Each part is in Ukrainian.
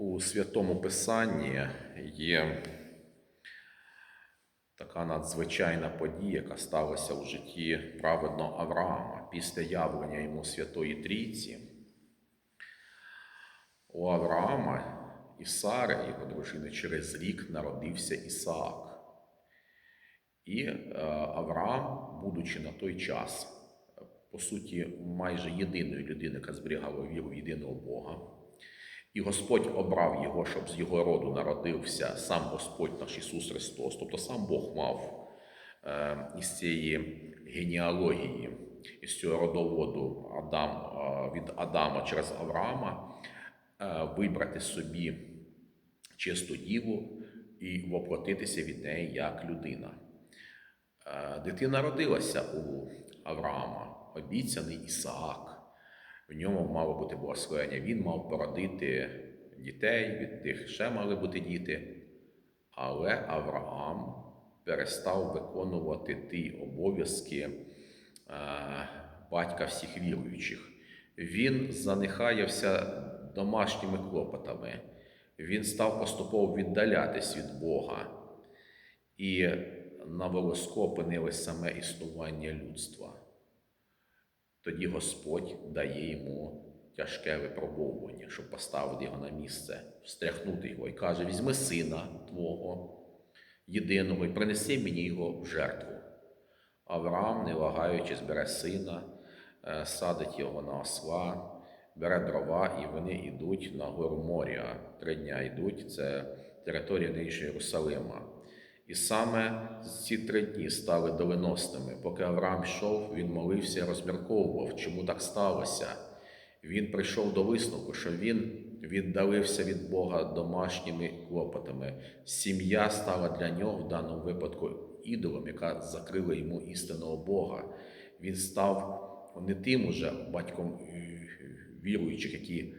У Святому Писанні є така надзвичайна подія, яка сталася у житті праведного Авраама після явлення йому Святої Трійці. У Авраама і Сари, його дружини, через рік народився Ісаак. І е, Авраам, будучи на той час, е, по суті, майже єдиною людиною, яка зберігала віру в єдиного Бога, і Господь обрав його, щоб з його роду народився сам Господь наш Ісус Христос, тобто сам Бог мав е, із цієї генеалогії, із цього родоводу Адам, е, від Адама через Авраама е, вибрати собі чисту діву і воплотитися від неї як людина. Дитина родилася у Авраама, обіцяний Ісаак. В ньому мало бути благословення. Він мав породити дітей, від тих ще мали бути діти. Але Авраам перестав виконувати ті обов'язки е, батька всіх віруючих. Він занехаявся домашніми клопотами. Він став поступово віддалятись від Бога. І на волоску опинилось саме існування людства. Тоді Господь дає йому тяжке випробовування, щоб поставити його на місце, встряхнути його і каже: візьми сина твого єдиного і принеси мені його в жертву. Авраам, не вагаючись, бере сина, е, садить його на осла, бере дрова, і вони йдуть на гору Морія. Три дня йдуть, це територія нинішнього Єрусалима. І саме ці три дні стали доленосними. Поки Авраам йшов, він молився, розмірковував, чому так сталося. Він прийшов до висновку, що він віддалився від Бога домашніми клопотами. Сім'я стала для нього в даному випадку ідолом, яка закрила йому істинного Бога. Він став не тим уже батьком е, віруючих, які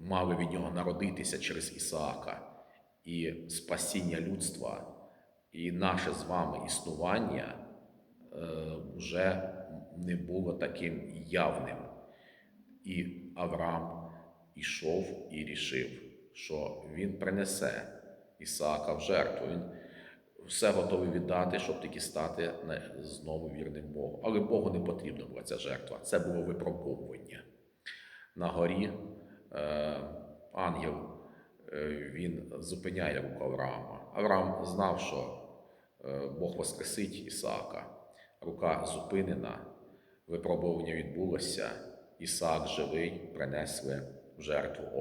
мали від нього народитися через Ісаака і спасіння людства. І наше з вами існування е, вже не було таким явним. І Авраам ішов і рішив, що він принесе Ісаака в жертву. Він все готовий віддати, щоб тільки стати знову вірним Богу. Але Богу не потрібна була ця жертва. Це було випробовування. На горі е, ангел е, він зупиняє руку Авраама. Авраам знав, що Бог воскресить Ісаака. Рука зупинена, випробування відбулося. Ісаак живий, принесли в жертву